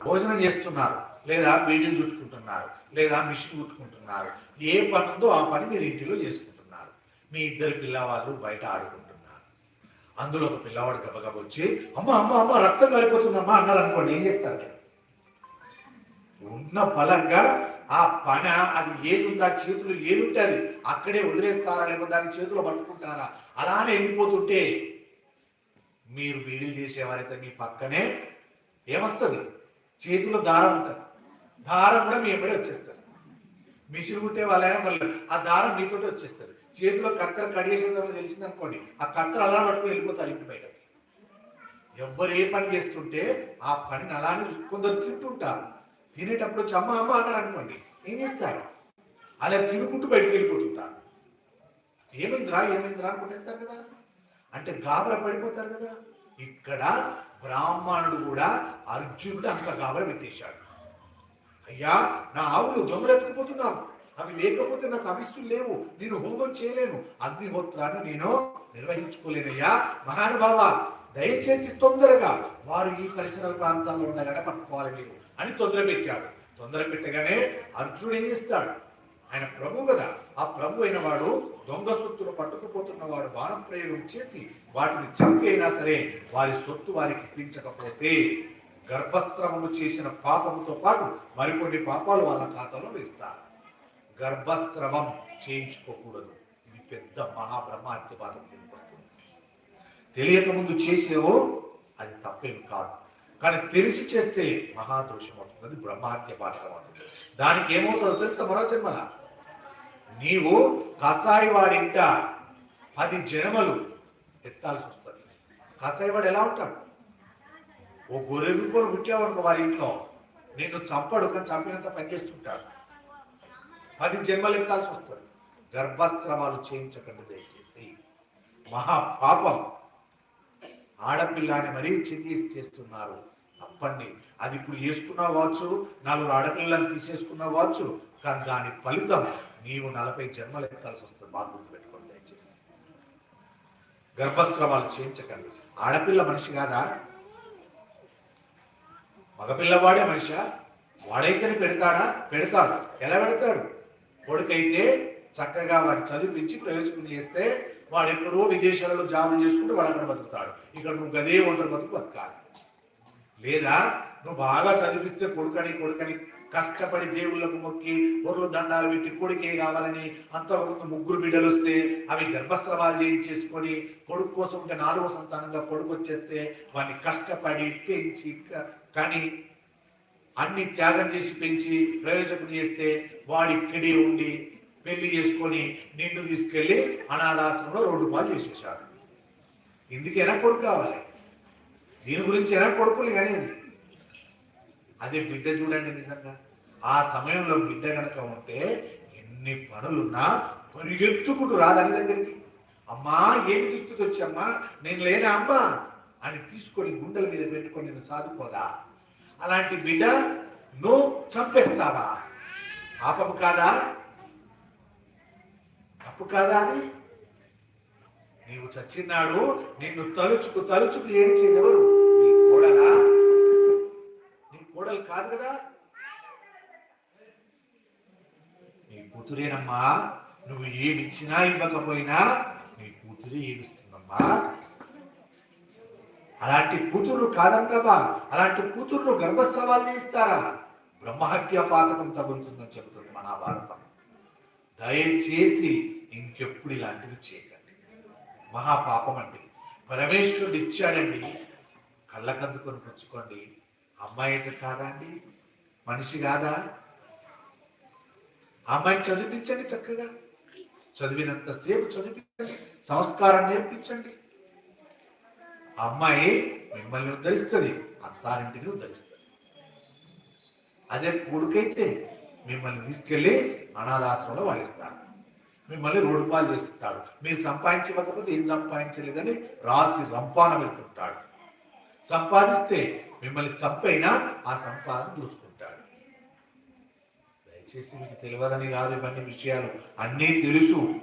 భోజనం చేస్తున్నారు లేదా బీడీలు చుట్టుకుంటున్నారు లేదా మిషన్ కుట్టుకుంటున్నారు ఏ పనుందో ఉందో ఆ పని మీరు ఇంటిలో చేసుకుంటున్నారు. మీ ఇద్దరు పిల్లవాళ్ళు బయట ఆడుకుంటున్నారు. అందులో ఒక పిల్లవాడు గబగబ వచ్చి అమ్మ అమ్మ అమ్మ రక్తం కలిపోతుందమ్మా అన్నారు అనుకోండి ఏం చేస్తారు ఉన్న బలంగా ఆ పన అది ఏదుందా చేతులు ఏదుంటే అది అక్కడే వదిలేస్తారా లేకపోతే దాని చేతిలో పట్టుకుంటారా? అలానే వెళ్ళిపోతుంటే మీరు బీడీలు చేసేవారైతే మీ పక్కనే ఏమొస్తుంది? చేతిలో దారం ఉంటుంది. దారం కూడా మీ ఎంబడే వచ్చేస్తారు. మిషన్ కుట్టే వాళ్ళైనా మళ్ళీ ఆ దారం మీతోటి వచ్చేస్తారు. చేతిలో కత్తెర కడిగేసేదని తెలిసింది అనుకోండి ఆ కత్తెర అలా పట్టుకుని వెళ్ళిపోతారు ఇంటి బయట. ఎవ్వరు ఏ పని చేస్తుంటే ఆ పనిని అలానే కొందరు తింటుంటారు. తినేటప్పుడు చమ్మ అమ్మ అమ్మ అన్నారు అనుకోండి ఏం చేస్తారు? అలా తినుకుంటూ బయటకు వెళ్ళిపోతుంటారు. ఏమైందిరా ఏమైందిరా అనుకుంటారు కదా. అంటే గాబరా పడిపోతారు కదా. ఇక్కడ బ్రాహ్మణుడు కూడా అర్జునుడు అంత గాబర పెట్టేశాడు. అయ్యా నా ఆవులు దొంగలెత్తుకుపోతున్నావు అవి లేకపోతే నాకు అవిస్తులు లేవు. నేను హోమం చేయలేను. అగ్నిహోత్రాన్ని నేను నిర్వహించుకోలేనయ్యా. మహానుభావ దయచేసి తొందరగా వారు ఈ పరిసర ప్రాంతాల్లో ఉండగానే పట్టుకోవాలి మీరు అని తొందర పెట్టాడు తొందర పెట్టగానే అర్జునుడు ఏం చేస్తాడు? ఆయన ప్రభు కదా. ఆ ప్రభు అయిన వాడు దొంగ సొత్తులు పట్టుకుపోతున్న వాడు బాణం ప్రయోగం చేసి వాటిని చంపైనా సరే వారి సొత్తు వారికి ఇప్పించకపోతే గర్భస్రావము చేసిన పాపముతో పాటు మరికొన్ని పాపాలు వాళ్ళ ఖాతాలో వేస్తారు. గర్భస్రవం చేయించుకోకూడదు. ఇది పెద్ద మహాబ్రహ్మాత్యపాదం తెలియపడుతుంది తెలియక ముందు చేసేవో అది తప్పేం కాదు. కానీ తెలిసి చేస్తే మహాదోషం అవుతుంది అది బ్రహ్మాత్యపాఠం అవుతుంది దానికి ఏమవుతుందో తెలుసా మరో జన్మల? నీవు కసాయి వాడింట పది జనమలు ఎత్తాల్సి వస్తుంది. కసాయి వాడు ఎలా ఉంటాడు? ఓ గొర్రె కూడా పుట్టావనుకో వారి ఇంట్లో. నేను చంపడు కానీ చంపినంత పనిచేస్తుంటాడు పది జన్మలు ఎత్తాల్సి వస్తుంది. గర్భస్రవాలు చేయించకండి దయచేసి. మహా పాపం. ఆడపిల్లని మరీ చెంది చేస్తున్నారు. తప్పండి అది ఇప్పుడు వేసుకున్నా కావచ్చు నాలుగు ఆడపిల్లలను తీసేసుకున్నా కావచ్చు కానీ దాని ఫలితం నీవు నలభై జన్మలు ఎత్తాల్సి వస్తుంది బాగా గుర్తుపెట్టుకోండి దయచేసి. గర్భస్రవాలు చేయించకండి. ఆడపిల్ల మనిషి కాదా? మగపిల్లవాడే మనిషి? వాడైతేనే పెడతాడా? పెడతాడు. ఎలా పెడతాడు? కొడుకైతే చక్కగా వాడిని చదివించి ప్రవేశం చేస్తే వాడు ఎక్కడో విదేశాలలో జాబులు చేసుకుంటూ వాడు అక్కడ బతుకుతాడు. ఇక్కడ నువ్వు గదే ఒంటరి బతుకు బతకాలి. లేదా? నువ్వు బాగా చదివిస్తే కొడుకని కొడుకని కష్టపడి దేవుళ్ళకు మొక్కి పొర్లు దండాలు పెట్టి కొడుకే కావాలని అంతవరకు ముగ్గురు బిడ్డలు వస్తే అవి గర్భస్రవాలు చేయించేసుకొని కొడుకు కోసం ఇంకా నాలుగో సంతానంగా కొడుకు వచ్చేస్తే వాడిని కష్టపడి పెంచి కానీ అన్ని త్యాగం చేసి పెంచి ప్రయోజనం చేస్తే వాడు ఇక్కడే ఉండి పెళ్ళి చేసుకొని నిన్ను తీసుకెళ్ళి అనాథాశ్రమంలో రోడ్డు పాలు చేసేసాడు ఇందుకైనా కొడుకు కావాలి? దీని గురించి ఎలా కొడుకులు కానీ అదే బిడ్డ చూడండి నిజంగా. ఆ సమయంలో బిడ్డ కనుక ఉంటే ఎన్ని పనులున్నా పరిగెత్తుకుంటూ రాదని దగ్గరికి. అమ్మా ఏమి దుస్థితి వచ్చమ్మా నేను లేనా అమ్మా అని తీసుకొని గుండెల మీద పెట్టుకొని నేను సాదుకోదా? అలాంటి బిడ్డ నువ్వు చంపేస్తావా? పాపం కాదా? తప్పు కాదా అది? నీవు చచ్చినాడు నిన్ను తలుచుకు తలుచుకు ఏడ్చేది ఎవరు నీ కోడలా? నీ కోడలు కాదు కదా? నీ కూతురేనమ్మా నువ్వు ఏమిచ్చినా ఇవ్వకపోయినా నీ కూతురే ఏమిస్తుందమ్మా అలాంటి కూతుర్లు కాదంటావా అలాంటి కూతుర్లు గర్భస్థవాలు చేస్తారా? బ్రహ్మహత్య పాతకం తగులుతుందని చెబుతుంది మహాభారతం దయచేసి ఇంకెప్పుడు ఇలాంటివి చేయగలరు మహాపాపం అండి పరమేశ్వరుడు ఇచ్చాడండి. కళ్ళకందుకొని పుచ్చుకోండి. అమ్మాయి అయితే కాదా అండి? మనిషి కాదా? అమ్మాయిని చదివించండి చక్కగా. చదివినంతసేపు చదివించండి. సంస్కారం నేర్పించండి. అమ్మాయి మిమ్మల్ని ఉద్ధరిస్తుంది అత్తారింటిని ఉద్ధరిస్తుంది. అదే కొడుకైతే మిమ్మల్ని తీసుకెళ్ళి అనాథాశ్రమంలో వాడిస్తాడు మిమ్మల్ని రోడ్డు పాలు చేస్తాడు మీరు సంపాదించకపోతే ఏం సంపాదించలేదని రాసి రంపాన వెళ్తుంటాడు సంపాదిస్తే మిమ్మల్ని చంపైనా ఆ సంపాదన చూసుకుంటాడు. దయచేసి మీకు తెలియదని కాదు ఇవన్నీ విషయాలు. అన్నీ తెలుసు.